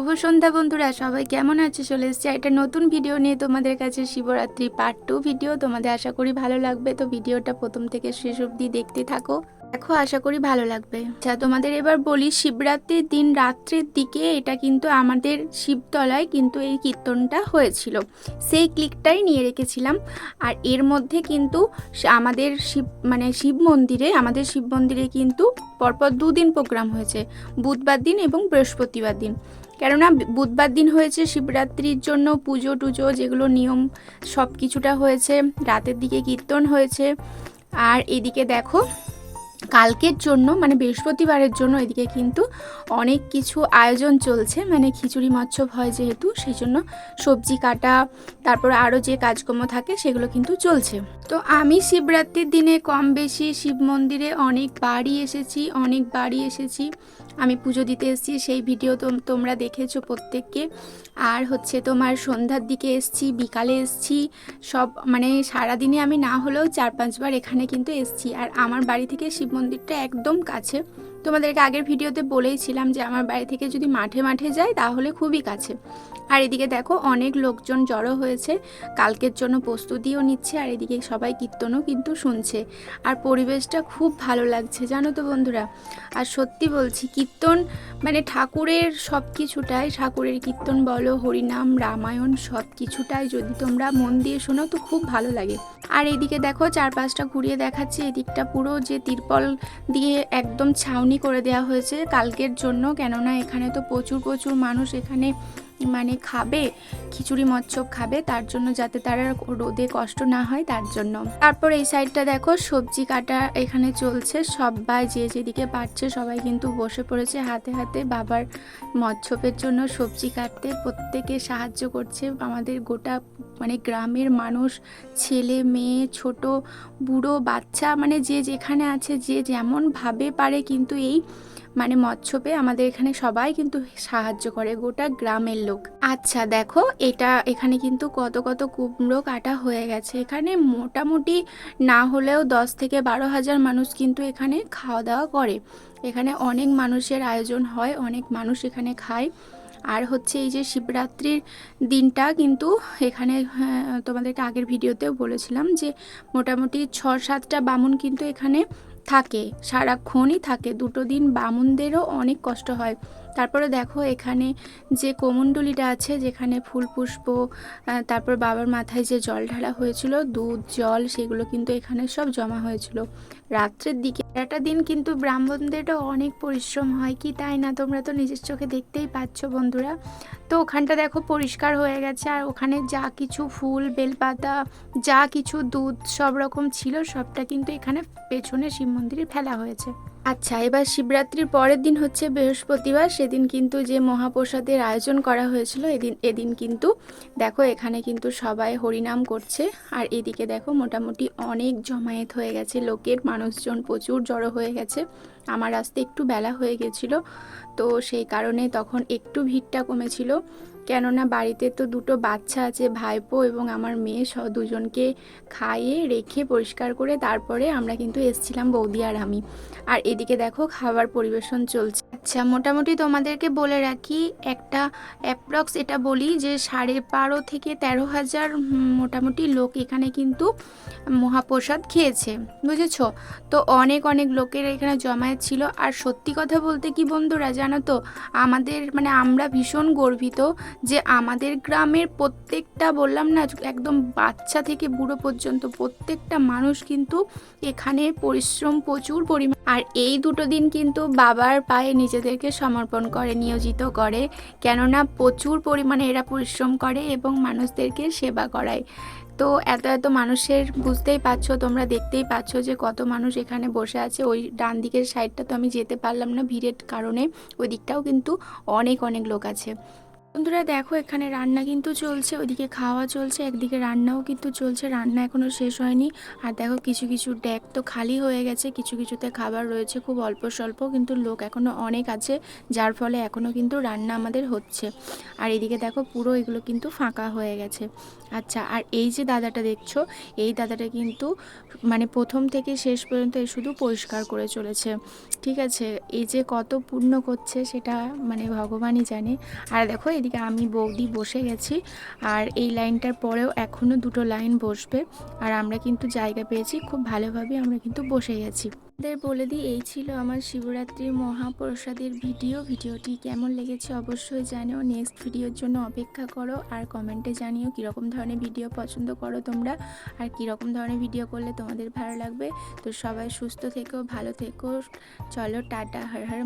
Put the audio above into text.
শুভ সন্ধ্যা বন্ধুরা, সবাই কেমন আছে? চলে এসছে একটা নতুন ভিডিও নিয়ে। তোমাদের কাছে শিবরাত্রি পার্ট টু ভিডিও তোমাদের আশা করি ভালো লাগবে। তো ভিডিওটা প্রথম থেকে শেষ অব্দি দেখতে থাকো। দেখো, আশা করি ভালো লাগবে। আচ্ছা তোমাদের এবার বলি, শিবরাত্রির দিন রাত্রের দিকে এটা কিন্তু আমাদের শিবতলায় কিন্তু এই কীর্তনটা হয়েছিল। সেই ক্লিকটাই নিয়ে রেখেছিলাম। আর এর মধ্যে কিন্তু আমাদের শিব মানে শিব মন্দিরে, আমাদের শিব মন্দিরে কিন্তু পরপর দুদিন প্রোগ্রাম হয়েছে, বুধবার দিন এবং বৃহস্পতিবার দিন। কেননা বুধবার দিন হয়েছে শিবরাত্রির জন্য পুজো টুজো, যেগুলো নিয়ম সব কিছুটা হয়েছে, রাতের দিকে কীর্তন হয়েছে। আর এদিকে দেখো কালকের জন্য মানে বৃহস্পতিবারের জন্য এদিকে কিন্তু অনেক কিছু আয়োজন চলছে। মানে খিচুড়ি মৎসব হয় যেহেতু, সেই জন্য সবজি কাটা, তারপর আরও যে কাজকর্ম থাকে সেগুলো কিন্তু চলছে। তো আমি শিবরাত্রির দিনে কম বেশি শিব মন্দিরে অনেক বাড়ি এসেছি, অনেক বাড়ি এসেছি। আমি পুজো দিতে এসেছি, সেই ভিডিও তো তোমরা দেখেছ প্রত্যেককে। আর হচ্ছে তোমার সন্ধ্যার দিকে এসছি, বিকালে এসছি, সব মানে সারাদিনে আমি না হলেও চার পাঁচবার এখানে কিন্তু এসছি। আর আমার বাড়ি থেকে শিব মন্দিরটা একদম কাছে। তোমাদেরকে আগের ভিডিওতে বলেইছিলাম যে আমার বাড়ি থেকে যদি মাঠে মাঠে যাই তাহলে খুবই কাছে। আর এদিকে দেখো অনেক লোকজন জড়ো হয়েছে। কালকের জন্য প্রস্তুতিও নিচ্ছে আর এদিকে সবাই কীর্তনও কিন্তু শুনছে। আর পরিবেশটা খুব ভালো লাগছে, জানো তো বন্ধুরা? আর সত্যি বলছি, কীর্তন মানে ঠাকুরের সব কিছুটাই ঠাকুরের কীর্তন বলো, হরিনাম, রামায়ণ সব কিছুটাই যদি তোমরা মন দিয়ে শোনো তো খুব ভালো লাগে। আর এদিকে দেখো চারপাশটা ঘুরিয়ে দেখাচ্ছে, এদিকটা পুরো যে তিরপল দিয়ে একদম ছাউনি করে দেওয়া হয়েছে। কালকের জন্য কেননা এখানে তো প্রচুর প্রচুর মানুষ এখানে মানে খাবে, খিচুড়ি মচ্ছপ খাবে, তার জন্য যাতে তারা রোদে কষ্ট না হয় তার জন্য। তারপর এই সাইডটা দেখো, সবজি কাটা এখানে চলছে, সবাই যে যেদিকে পারছে সবাই কিন্তু বসে পড়েছে হাতে হাতে। বাবার মৎস্যপের জন্য সবজি কাটতে প্রত্যেকে সাহায্য করছে। আমাদের গোটা মানে গ্রামের মানুষ, ছেলে, মেয়ে, ছোট, বুড়ো, বাচ্চা মানে যে যেখানে আছে, যে যেমন ভাবে পারে কিন্তু এই মানে মৎস্যপে আমাদের এখানে সবাই কিন্তু সাহায্য করে গোটা গ্রামের লোক। আচ্ছা দেখো এটা এখানে কিন্তু কত কত কুমড়ো কাটা হয়ে গেছে। এখানে মোটামুটি না হলেও দশ থেকে বারো হাজার মানুষ কিন্তু এখানে খাওয়া দাওয়া করে। এখানে অনেক মানুষের আয়োজন হয় অনেক মানুষ এখানে খায়। আর হচ্ছে এই যে শিবরাত্রির দিনটা কিন্তু এখানে হ্যাঁ, তোমাদেরকে আগের ভিডিওতেও বলেছিলাম যে মোটামুটি ছ সাতটা বামুন কিন্তু এখানে থাকে সারাক্ষণই থাকে। দুটো দিন বামুনদেরও অনেক কষ্ট হয়। তারপরে দেখো এখানে যে কোমণ্ডলিটা আছে, যেখানে ফুল পুষ্প তারপর বাবার মাথায় যে জল ঢালা হয়েছিল, দুধ, জল, সেগুলো কিন্তু এখানে সব জমা হয়েছিল। রাত্রের দিকে, একটা দিন কিন্তু ব্রাহ্মণদেরও অনেক পরিশ্রম হয় কি তাই না, তোমরা তো নিজের চোখে দেখতেই পাচ্ছ বন্ধুরা। তো ওখানটা দেখো পরিষ্কার হয়ে গেছে, আর ওখানে যা কিছু ফুল, বেলপাতা, যা কিছু দুধ সব রকম ছিল, সবটা কিন্তু এখানে পেছনে শিব মন্দিরে ফেলা হয়েছে। আচ্ছা এবার শিবরাত্রির পরের দিন হচ্ছে বৃহস্পতিবার। সেদিন কিন্তু যে মহাপ্রসাদের আয়োজন করা হয়েছিল, এদিন এদিন কিন্তু দেখো এখানে কিন্তু সবাই হরিনাম করছে। আর এদিকে দেখো মোটামুটি অনেক জমায়েত হয়ে গেছে লোকের, মানুষজন প্রচুর জড়ো হয়ে গেছে। আমার আসতে একটু বেলা হয়ে গেছিল, তো সেই কারণে তখন একটু ভিড়টা কমেছিল। কেননা বাড়িতে তো দুটো বাচ্চা আছে, ভাইপো এবং আমার মেয়ে সহ দুজনকে খাইয়ে রেখে পরিষ্কার করে তারপরে আমরা কিন্তু এসছিলাম বৌদি আর আমি। আর এদিকে দেখো খাবার পরিবেশন চলছে। আচ্ছা মোটামুটি তোমাদেরকে বলে রাখি, একটা অ্যাপ্রক্স এটা বলি যে সাড়ে বারো থেকে তেরো হাজার মোটামুটি লোক এখানে কিন্তু মহাপ্রসাদ খেয়েছে, বুঝেছ? তো অনেক অনেক লোকের এখানে জমায়েত ছিল। আর সত্যি কথা বলতে কি বন্ধুরা জানো তো, আমাদের মানে আমরা ভীষণ গর্বিত যে আমাদের গ্রামের প্রত্যেকটা বললাম না, একদম বাচ্চা থেকে বুড়ো পর্যন্ত প্রত্যেকটা মানুষ কিন্তু এখানে পরিশ্রম প্রচুর পরিমাণ আর এই দুটো দিন কিন্তু বাবার পায়ে নিজেদেরকে সমর্পণ করে, নিয়োজিত করে। কেননা প্রচুর পরিমাণে এরা পরিশ্রম করে এবং মানুষদেরকে সেবা করায়। তো এত এত মানুষের বুঝতেই পারছ, তোমরা দেখতেই পাচ্ছ যে কত মানুষ এখানে বসে আছে। ওই ডান দিকের সাইডটা তো আমি যেতে পারলাম না ভিড়ের কারণে। ওই দিকটাও কিন্তু অনেক অনেক লোক আছে। বন্ধুরা দেখো, এখানে রান্না কিন্তু চলছে ওইদিকে খাওয়া চলছে, একদিকে রান্নাও কিন্তু চলছে, রান্না এখনও শেষ হয়নি। আর দেখো, কিছু কিছু ডেক তো খালি হয়ে গেছে, কিছু কিছুতে খাবার রয়েছে, খুব অল্প স্বল্প, কিন্তু লোক এখনও অনেক আছে, যার ফলে এখনও কিন্তু রান্না আমাদের হচ্ছে। আর এদিকে দেখো, পুরো এগুলো কিন্তু ফাঁকা হয়ে গেছে। আচ্ছা আর এই যে দাদাটা দেখছ, এই দাদাটা কিন্তু মানে প্রথম থেকে শেষ পর্যন্ত শুধু পরিষ্কার করে চলেছে। ঠিক আছে, এই যে কত পূর্ণ করছে, সেটা মানে ভগবানই জানে। আর দেখো এদিকে আমি বৌদি বসে গেছি আর এই লাইনটার পরেও এখনও দুটো লাইন বসবে আর আমরা কিন্তু জায়গা পেয়েছি, খুব ভালোভাবে আমরা কিন্তু বসে গেছি। আপনাদের বলে দিই, এই ছিল আমার শিবরাত্রির মহাপ্রসাদের ভিডিও। ভিডিওটি কেমন লেগেছে অবশ্যই জানিও। নেক্সট ভিডিওর জন্য অপেক্ষা করো আর কমেন্টে জানিও কীরকম ধরনের ভিডিও পছন্দ করো তোমরা আর কীরকম ধরনের ভিডিও করলে তোমাদের ভালো লাগবে। তো সবাই সুস্থ থেকো, ভালো থেকো। চলো টাটা, হর হর